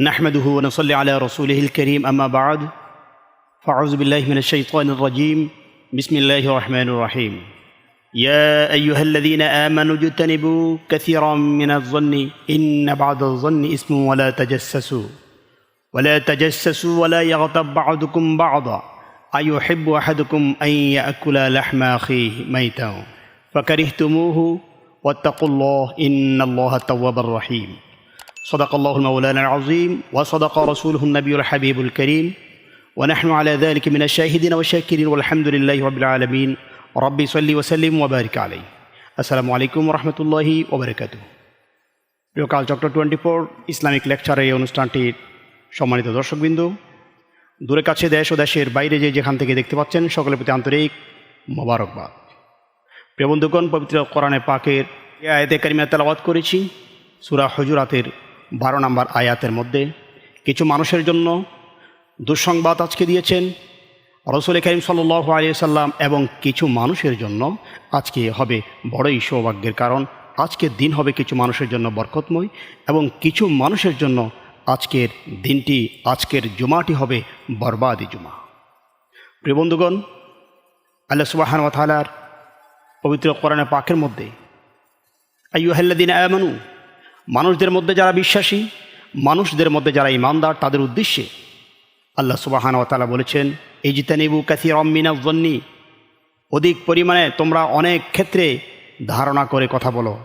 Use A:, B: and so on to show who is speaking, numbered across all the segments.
A: نحمده ونصلي على رسوله الكريم أما بعد فأعوذ بالله من الشيطان الرجيم. بسم الله الرحمن الرحيم. يا أيها الذين آمنوا اجتنبوا كثيرا من الظن إن بعض الظن اسم ولا تجسسوا. ولا تجسسوا ولا يغتب بعضكم بعضا. أيحب أحدكم أن يأكل لحم أخيه ميتا؟ فكرهتموه واتقوا الله إن الله التواب الرحيم صدق الله المولانا العظيم وصدق رسوله النبي الحبيب الكريم ونحن على ذلك من الشاهدين والشاكرين والحمد لله رب العالمين ربي صلي وسلم وبارك عليه السلام عليكم ورحمة الله وبركاته প্রিয় চক্র twenty four Islamic lecture এই অনুষ্ঠানটির সম্মানিত দর্শকবৃন্দ দূরে কাছে দেশ ও দেশের বাইরে যে যেখান থেকে দেখতে পাচ্ছেন সকলের প্রতি আন্তরিক মোবারকবাদ প্রিয় বন্ধুগণ পবিত্র কোরআনে পাকের এ আয়াতে কারিমা তেলাওয়াত করেছি সুরা হজুরাতের বারো নম্বর আয়াতের মধ্যে, কিছু মানুষের জন্য দুঃসংবাদ আজকে দিয়েছেন রসুল করিম সাল্লাহ আলিয়াল্লাম এবং কিছু মানুষের জন্য আজকে হবে বড়ই সৌভাগ্যের কারণ। আজকের দিন হবে কিছু মানুষের জন্য বরকতময় এবং কিছু মানুষের জন্য আজকের দিনটি, আজকের জুমাটি হবে বরবাদি জুমা। প্রিয় বন্ধুগণ, আল্লাহ সুবাহান ওয়াতালার পবিত্র কোরআনে পাকের মধ্যে আইয়ুহাল্লাদিন আমানু মানুষদের মধ্যে যারা বিশ্বাসী, মানুষদের মধ্যে যারা ইমানদার, তাদের উদ্দেশ্যে আল্লাহ সুবাহান ওতালা বলেছেন এই জিতানিবু কাসির অম্মিনা জন্নি অধিক পরিমাণে তোমরা অনেক ক্ষেত্রে ধারণা করে কথা বলো।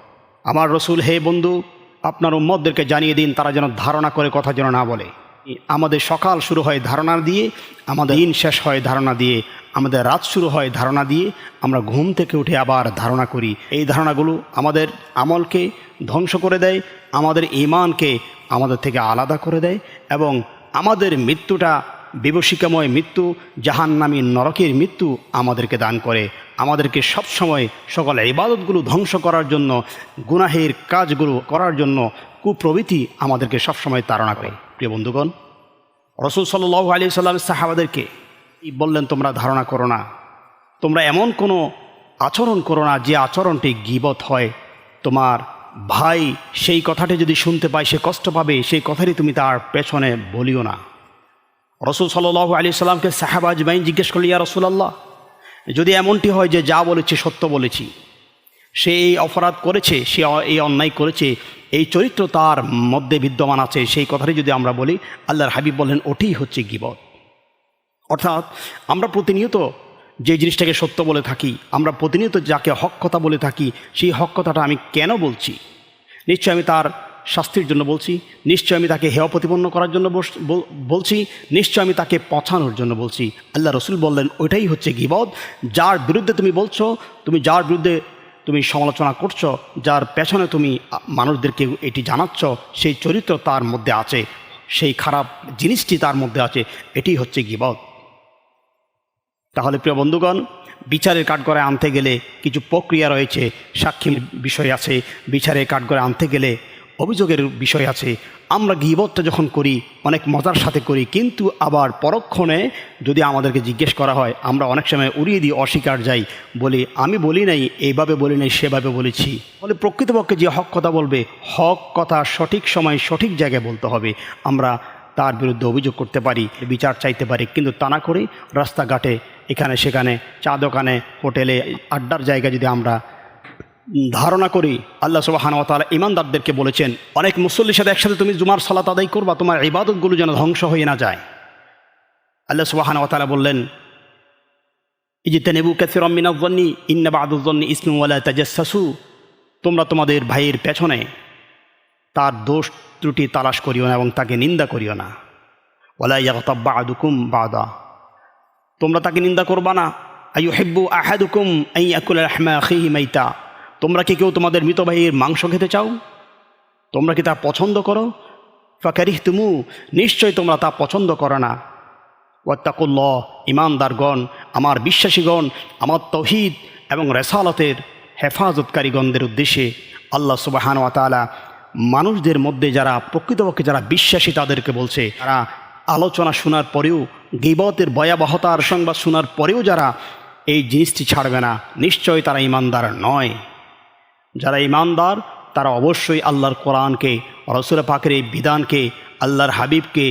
A: আমার রসুল, হে বন্ধু, আপনার উম্মদদেরকে জানিয়ে দিন, তারা যেন ধারণা করে কথা যেন না বলে। আমাদের সকাল শুরু হয় ধারণা দিয়ে, আমাদের দিন শেষ হয় ধারণা দিয়ে, আমাদের রাত শুরু হয় ধারণা দিয়ে, আমরা ঘুম থেকে উঠে আবার ধারণা করি। এই ধারণাগুলো আমাদের আমলকে ধ্বংস করে দেয়, আমাদের ইমানকে আমাদের থেকে আলাদা করে দেয় এবং আমাদের মৃত্যুটা, বিভীষিকাময় মৃত্যু, জাহান্নামী নরকের মৃত্যু আমাদেরকে দান করে। আমাদেরকে সবসময় সকল ইবাদতগুলো ধ্বংস করার জন্য, গুনাহের কাজগুলো করার জন্য কুপ্রবৃত্তি আমাদেরকে সবসময় তাড়না করে। প্রিয় বন্ধুগণ, রসুল সাল্লাহ আলি সাল্লাম সাহাবাদেরকে বললেন তোমরা ধারণা করো না। তোমরা এমন কোনো আচরণ করো না যে আচরণটি গিবত হয়। তোমার ভাই সেই কথাটি যদি শুনতে পায়, সে কষ্ট পাবে, সেই কথাটি তুমি তার পেছনে বলিও না। রসুল সাল্লাহ আলি সাল্লামকে সাহাবাজ বাইন জিজ্ঞেস করলি ইয়া রসুলাল্লাহ, যদি এমনটি হয় যে যা বলেছে সত্য বলেছি সে এই অপরাধ করেছে, সে এই অন্যায় করেছে, এই চরিত্র তার মধ্যে বিদ্যমান আছে, সেই কথাটি যদি আমরা বলি, আল্লাহর হাবিব বললেন, ওটিই হচ্ছে গিবত। অর্থাৎ আমরা প্রতিনিয়ত যে জিনিসটাকে সত্য বলে থাকি, আমরা প্রতিনিয়ত যাকে হক কথা বলে থাকি, সেই হক কথাটা আমি কেন বলছি? নিশ্চয় আমি তার শাস্তির জন্য বলছি, নিশ্চয় আমি তাকে হেয় প্রতিপন্ন করার জন্য বলছি, নিশ্চয় আমি তাকে পছানোর জন্য বলছি। আল্লাহ রসুল বললেন, ওইটাই হচ্ছে গিবদ যার বিরুদ্ধে তুমি বলছো, তুমি যার বিরুদ্ধে তুমি সমালোচনা করছ, যার পেছনে তুমি মানুষদেরকে এটি জানাচ্ছ, সেই চরিত্র তার মধ্যে আছে, সেই খারাপ জিনিসটি তার মধ্যে আছে, এটি হচ্ছে গিবদ তাহলে প্রিয় বন্ধুগণ, বিচারের কাঠগড়ে আনতে গেলে কিছু প্রক্রিয়া রয়েছে, সাক্ষীর বিষয় আছে, বিচারের কাঠগড়ে আনতে গেলে অভিযোগের বিষয় আছে আমরা গিবতটা যখন করি, অনেক মজার সাথে করি, কিন্তু আবার পরক্ষণে যদি আমাদেরকে জিজ্ঞেস করা হয়, আমরা অনেক সময় উড়িয়ে দিই অস্বীকার যাই, বলি, আমি বলি নাই, এইভাবে বলি নাই, সেভাবে বলেছি। বলে, প্রকৃতপক্ষে যে হক কথা বলবে, হক কথা সঠিক সময় সঠিক জায়গায় বলতে হবে। আমরা তার বিরুদ্ধে অভিযোগ করতে পারি, বিচার চাইতে পারি, কিন্তু তা না করে রাস্তাঘাটে, এখানে সেখানে, চা দোকানে, হোটেলে, আড্ডার জায়গায় যদি আমরা ধারণা করি আল্লাহ সুবাহানতালা ইমানদারদেরকে বলেছেন, অনেক মুসল্লির সাথে একসাথে তুমি জুমার সালাত আদায় করবা, তোমার ইবাদতগুলো যেন ধ্বংস হয়ে না যায়। আল্লাহ সুবাহানতালা বললেন ইজিতে নেবু ক্যাসিরমিনাজ্জন্নি ইন্নাবাদুজ্জন্নি ইসমুল্লাহ তাজাসু তোমরা তোমাদের ভাইয়ের পেছনে তার দোষ ত্রুটি তালাশ করিও না এবং তাকে নিন্দা করিও না। ওলা ইয়াকতাব্বা আদুকুম বাদা। তোমরা তাকে নিন্দা করবা না। আইউ হেব্বু আহাদুকুম আই আকুল রহমা আখিহি মাইতা। তোমরা কি কেউ তোমাদের মৃত ভাইয়ের মাংস খেতে চাও? তোমরা কি তা পছন্দ করো? ফাকারিহ তুমু নিশ্চয় তোমরা তা পছন্দ করো না। ওয়াত্তাকুল্ল ইমানদারগণ, আমার বিশ্বাসীগণ, আমার তহিদ এবং রেসালতের হেফাজতকারীগণদের উদ্দেশ্যে আল্লাহ সুবাহান ওয়াতালা মানুষদের মধ্যে যারা প্রকৃতপক্ষে যারা বিশ্বাসী তাদেরকে বলছে, তারা আলোচনা শোনার পরেও, গিবতের ভয়াবহতার সংবাদ শোনার পরেও যারা এই জিনিসটি ছাড়বে না, নিশ্চয় তারা ইমানদার নয়। যারা ইমানদার, তারা অবশ্যই আল্লাহর কোরআনকে, রসুল পাকের এই বিধানকে,
B: আল্লাহর হাবিবকে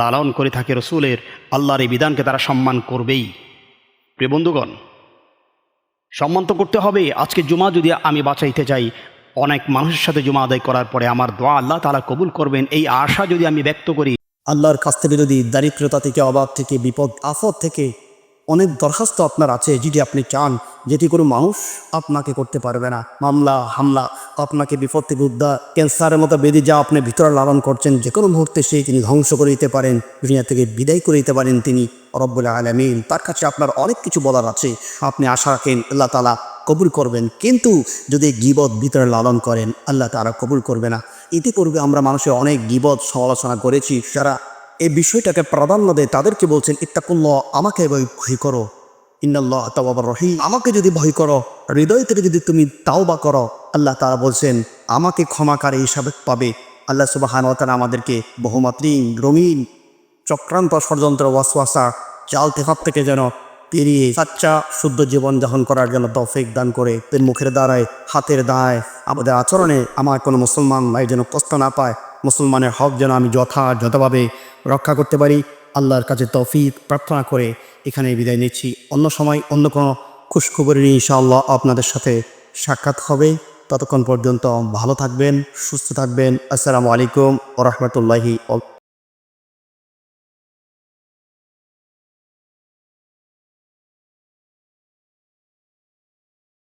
B: লালন করে থাকে রসুলের। আল্লাহর এই বিধানকে তারা সম্মান করবেই। প্রিয় বন্ধুগণ, সম্মান তো করতে হবে। আজকে জুমা যদি আমি বাঁচাইতে চাই, অনেক মানুষের সাথে জুমা আদায় করার পরে আমার দোয়া আল্লাহ তালা কবুল করবেন। এই আশা যদি আমি ব্যক্ত করি,
A: আল্লাহর কাছ থেকে যদি দারিদ্রতা থেকে, অভাব থেকে, বিপদ, আফত থেকে অনেক দরখাস্ত আপনার আছে যেটি আপনি চান যেটি কোনো মানুষ আপনাকে করতে পারবে না। মামলা, হামলা, আপনাকে বিপদ থেকে উদ্ধার, ক্যান্সারের মতো বেদি যা আপনি ভিতরে লালন করছেন, যে কোনো মুহূর্তে সেই তিনি ধ্বংস করে দিতে পারেন, দুনিয়া থেকে বিদায় করে দিতে পারেন তিনি। রব্বুল আলমিন, তার কাছে আপনার অনেক কিছু বলার আছে। আপনি আশা রাখেন আল্লাহ তালা কবুল করবেন। কিন্তু যদি গিবদ ভিতরে লালন করেন, আল্লাহ তারা কবুল করবে না। ইতিপূর্বে আমরা মানুষের অনেক গিবদ সমালোচনা করেছি, যারা এই বিষয়টাকে প্রাধান্য দেয় তাদেরকে বলছেন, ইত্তাকুল্লাহ, আমাকে ভয় করো। ইন্নাল্লাহ তাওয়াবার রহিম। আমাকে যদি ভয় করো, হৃদয় থেকে যদি তুমি তাওবা করো, আল্লাহ তারা বলছেন, আমাকে ক্ষমাকারী হিসাবে পাবে। আল্লাহ সুবাহান তারা আমাদেরকে বহুমাত্রিক রঙিন চক্রান্ত ষড়যন্ত্র, ওয়াসওয়াসা জাল তেফাব থেকে যেন পেরিয়ে সাচ্চা শুদ্ধ জীবন যাপন করার জন্য তৌফিক দান করে এর মুখের দ্বারায়, হাতের দায় আমাদের আচরণে আমার কোনো মুসলমান ভাই যেন কষ্ট না পায়, মুসলমানের হক যেন আমি যথাযথভাবে রক্ষা করতে পারি। আল্লাহর কাছে তৌফিক প্রার্থনা করে এখানে বিদায় নিচ্ছি। অন্য সময় অন্য কোনো খুশখবরি নিয়ে ইনশাআল্লাহ আপনাদের সাথে সাক্ষাৎ হবে। ততক্ষণ পর্যন্ত ভালো থাকবেন, সুস্থ থাকবেন। আসসালামু আলাইকুম ও রহমতুল্লাহি